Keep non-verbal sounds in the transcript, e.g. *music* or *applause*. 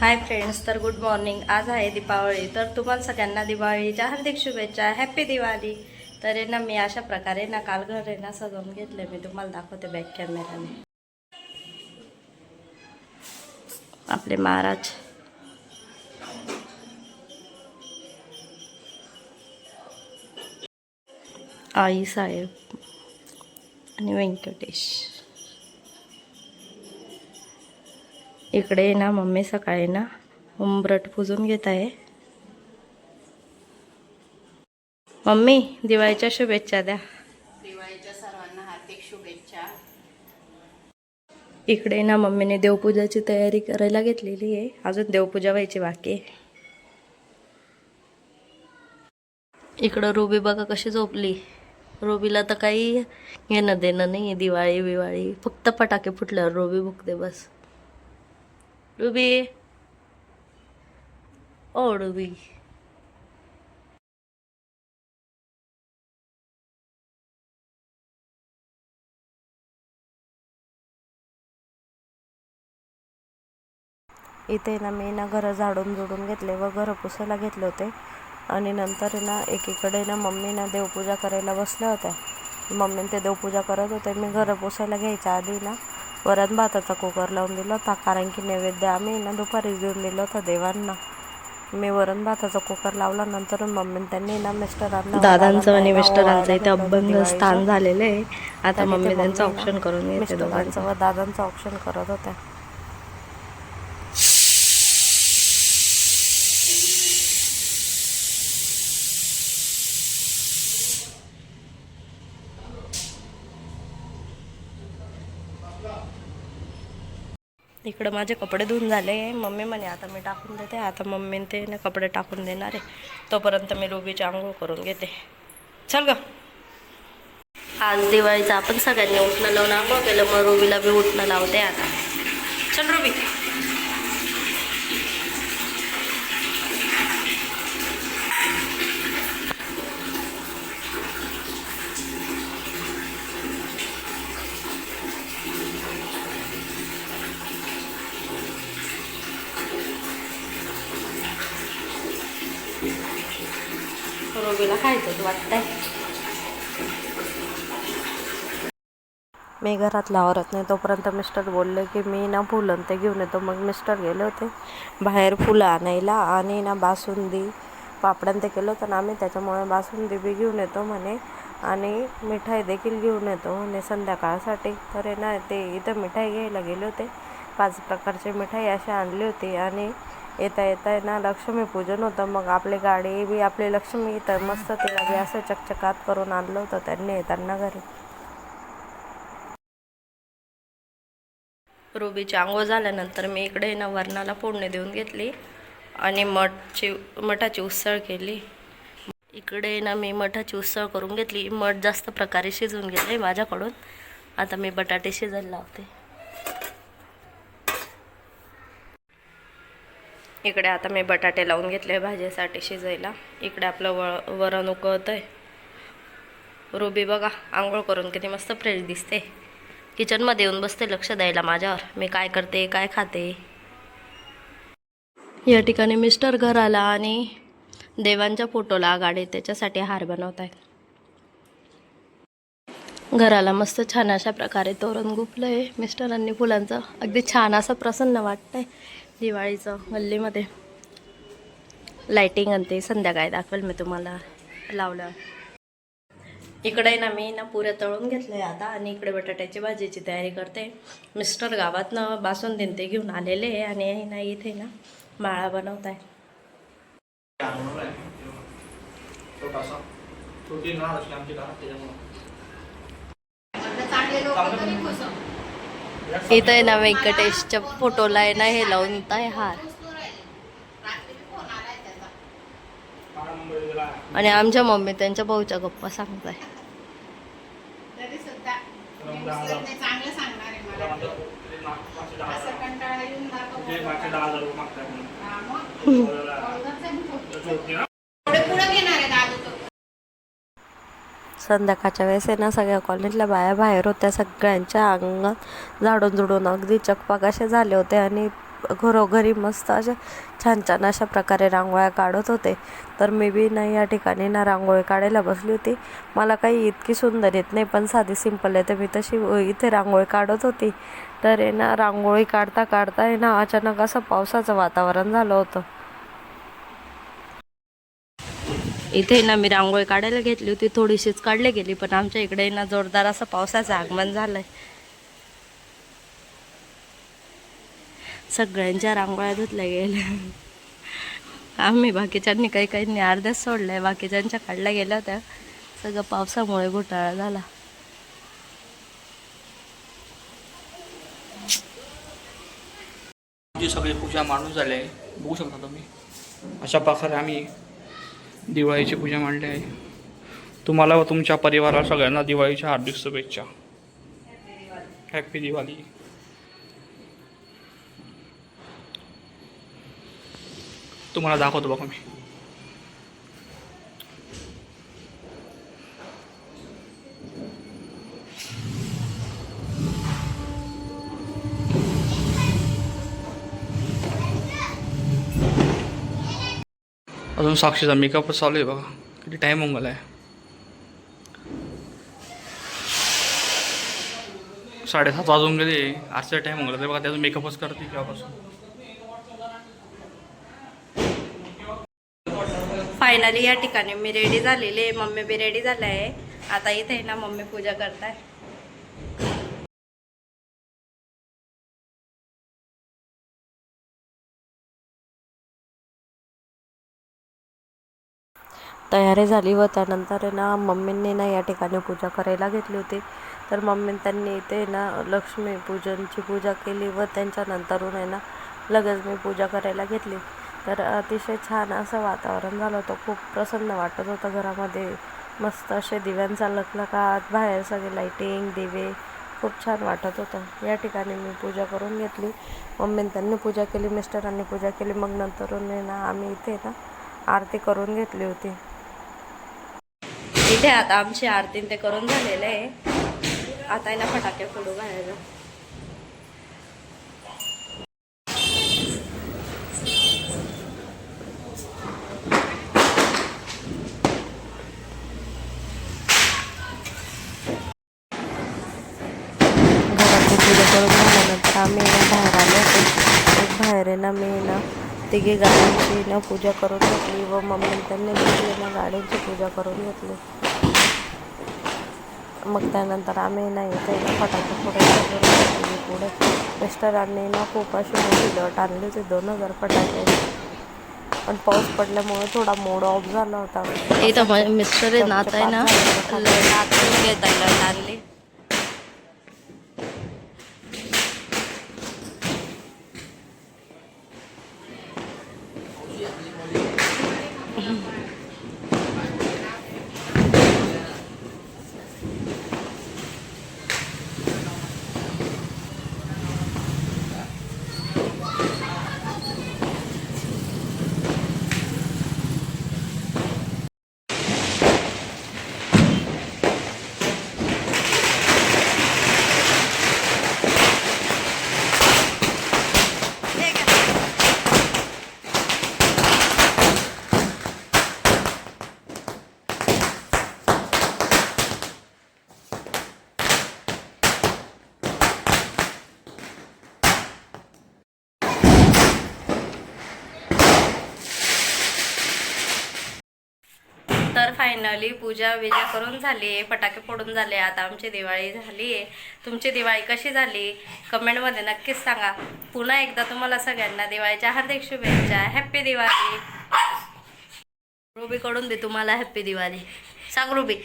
हाय friends तर good morning आज आहे दीपावली तर तुम्हाला सगळ्यांना दिवाळीच्या हार्दिक शुभेच्छा. हॅप्पी दिवाळी. तर आहे ना मी अशा प्रकारे ना काल घर आहे ना सजवून घेतले. मी तुम्हाला दाखवते बॅक कॅमेराने आपले महाराज. आई साहेब आणि व्यंकटेश. इकडे ना मम्मी सकाळी ना उंबरट पुजून घेत आहे. मम्मी दिवाळीच्या शुभेच्छा द्या. दिवाळीच्या सर्वांना हार्दिक शुभेच्छा. इकडे ना मम्मीने देवपूजाची तयारी करायला घेतलेली आहे. अजून देवपूजा व्हायची बाकी इकडं रुबी बघा कशी झोपली. रुबीला तर काही घेणं देणं नाही दिवाळी बिवाळी फक्त फटाके फुटल्यावर रुबी भुकते बस. रुबी. ओ रुबी. इथे ना मी ना घरं झाडून झुडून घेतले व घरं पुसायला घेतले होते. आणि नंतर ना एकीकडे ना मम्मी ना देवपूजा करायला बसल्या होत्या. मम्मी ते देवपूजा करत होते. मी घरं पुसायला घ्यायच्या आधी ना वरण भाताचा कुकर लावून दिला होता. कारण की नैवेद्य आम्ही ना दुपारीच देऊन दिलं होतं देवांना. मी वरण भाताचा कुकर लावला. नंतर मम्मी त्यांनी ना मिस्टरांना दादांचं आणि मिस्टरांचं इथे अभंग स्थान झालेलं आहे. आता मम्मी त्यांचं ऑप्शन करून मिस्टरांचं व दादांचं ऑप्शन करत होत्या. इकडं माझे कपडे धुवून झाले. मम्मी म्हणे आता मी टाकून देते. आता मम्मीने ते ना कपडे टाकून देणार आहे. तोपर्यंत मी रुबीची आंघोळ करून घेते. चल ग. आज दिवाळीचं आपण सगळ्यांनी उठणं लावून आंघोळ केलं. मग रुबीला बी उठणं लावते आता. चल रुबी. रुबीला खायचं वाटतंय. मी घरातला आवरत नाही तोपर्यंत मिस्टर बोलले की मी ना फुलं ते घेऊन येतो. मग मिस्टर गेले होते बाहेर फुलं आणायला आणि ना बासुंदी पापड्यान ते केलं होतं ना आम्ही त्याच्यामुळे बासुंदी बी घेऊन येतो म्हणे आणि मिठाई देखील घेऊन येतो म्हणे संध्याकाळसाठी. तर आहे ना ते इथं मिठाई घ्यायला गेले होते. पाच प्रकारची मिठाई अशी आणली होती आणि येता येता आहे ना लक्ष्मीपूजन होतं. मग आपली गाडी बी आपली लक्ष्मी तर मस्त तिला बी असं चकचकात करून आणलं होतं त्यांनी येताना घरी. रुबीची आंघोळ झाल्यानंतर मी इकडे ना वरणाला फोडणी देऊन घेतली आणि मठची मठाची उसळ केली. इकडे ना मी मठाची उसळ करून घेतली. मठ जास्त प्रकारे शिजवून घेतले माझ्याकडून. आता मी बटाटे शिजायला लावते. इकडे आता मी बटाटे लावून घेतले भाजीसाठी शिजायला. इकडे आपलं व वरण उकळतं आहे रुबी बघा आंघोळ करून किती मस्त फ्रेश दिसते. किचनमध्ये येऊन बसते लक्ष द्यायला माझ्यावर. मी काय करते काय खाते? या ठिकाणी मिस्टर घर आला आणि देवांच्या फोटोला गाडी त्याच्यासाठी हार बनवत आहे घराला मस्त छान अशा प्रकारे तोरण गुपलं आहे. मिस्टरांनी फुलांचं अगदी छान असं प्रसन्न वाटतंय. दिवाळीचं गल्लीमध्ये लाईटिंग आणि ते संध्याकाळी दाखवेल मी तुम्हाला. लावल्यावर इकडे ना मी ना पुऱ्या तळून घेतल्या आता आणि इकडे बटाट्याची भाजीची तयारी करते. मिस्टर गावातनं बासुंदीन ते घेऊन आलेले आणि ना इथे ना माळा बनवत आहे छोटी इथं आहे ना व्यंकटेशच्या फोटोला आहे ना हे लावून आहे हार. आणि आमच्या मम्मी त्यांच्या भाऊच्या गप्पा सांगताय. *laughs* संध्याकाळच्या वेळेस आहे ना सगळ्या कॉलनीतल्या बाया बाहेर होत्या सगळ्यांच्या अंगात झाडून झुडून अगदी चकपाक असे झाले होते आणि घरोघरी मस्त अशा छान छान अशा प्रकारे रांगोळ्या काढत होते. तर मी बी ना या ठिकाणी ना रांगोळी काढायला बसली होती. मला काही इतकी सुंदर येत नाही पण साधी सिंपल आहे तर मी तशी इथे रांगोळी काढत होती. तर आहे ना रांगोळी काढता काढता आहे ना अचानक असं पावसाचं वातावरण झालं होतं. इथे ना मी रांगोळी काढायला घेतली होती थोडीशीच काढली गेली पण आमच्या इकडे ना जोरदार असं पावसाचं आगमन झालंय. सगळ्यांच्या रांगोळ्या धुतल्या गेल्या. आम्ही बाकीच्यांनी काही काहींनी अर्ध्याच सोडलंय बाकीच्यांच्या काढल्या गेल्या होत्या. सगळं पावसामुळे घोटाळा झाला. सगळी पूजा मांडून झाले बघू शकता तुम्ही. अशा प्रकारे आम्ही दिवाळीची पूजा मांडली आहे. तुम्हाला व तुमच्या परिवाराला सगळ्यांना दिवाळीच्या हार्दिक शुभेच्छा. हॅपी दिवाळी तुम्हाला दाखवतो बघा मी. अजून साक्षीचा मेकअप चालू आहे बघा. किती टाईम होऊन गेला आहे साडेसात वाजून गेले. आजचा टाईम होऊन गेला. ते बघा त्याचा मेकअपच करते तेव्हापासून. फायनली या ठिकाणी मी रेडी झालेली आहे. मम्मी बी रेडी झालं आहे. आता इथे आहे ना मम्मी पूजा करताय. तयारी झाली व त्यानंतर आहे ना मम्मींनी ना या ठिकाणी पूजा करायला घेतली होती. तर मम्मी त्यांनी इथे ना लक्ष्मी पूजनची पूजा केली व त्यांच्यानंतरून आहे ना लगेच मी पूजा करायला घेतली. तर अतिशय छान असं वातावरण झालं होतं. खूप प्रसन्न वाटत होतं घरामध्ये. मस्त असे दिव्यांचा लखलखात बाहेर सगळे लाईटिंग दिवे खूप छान वाटत होतं. या ठिकाणी मी पूजा करून घेतली. मम्मी त्यांनी पूजा केली मिस्टरांनी पूजा केली. मग नंतरून आहे ना आम्ही इथे ना आरती करून घेतली होती. इथे आता आमची आरती ते करून झालेलं आहे. आता याला फटाके फोडू घालायला. पूजा करून आम्ही ना बाहेर आलो होतो बाहेर आहे ना मी ना तिघी गाड्यांची ना पूजा करून घेतली व मम्मी त्यांनी ना गाड्यांची पूजा करून घेतली. मग त्यानंतर आम्ही ना इथे ना फटाके केली पुढे मिस्टरांनी ना खूप अशी मोठी लट आणली होती दोन हजार फटाके. पण पाऊस पडल्यामुळे थोडा मूड ऑफ झाला होता. इथं मिस्टर आहे ना आता आहे ना. घेता लट आणली तर फायनली पूजा विजा करून झाली. आहे फटाके फोडून झाले. आता आमची दिवाळी झाली. आहे तुमची दिवाळी कशी झाली? कमेंटमध्ये नक्कीच सांगा. पुन्हा एकदा तुम्हाला सगळ्यांना दिवाळीच्या हार्दिक शुभेच्छा. हॅप्पी दिवाळी. रुबीकडून दे तुम्हाला हॅप्पी दिवाळी. सांग रुबी.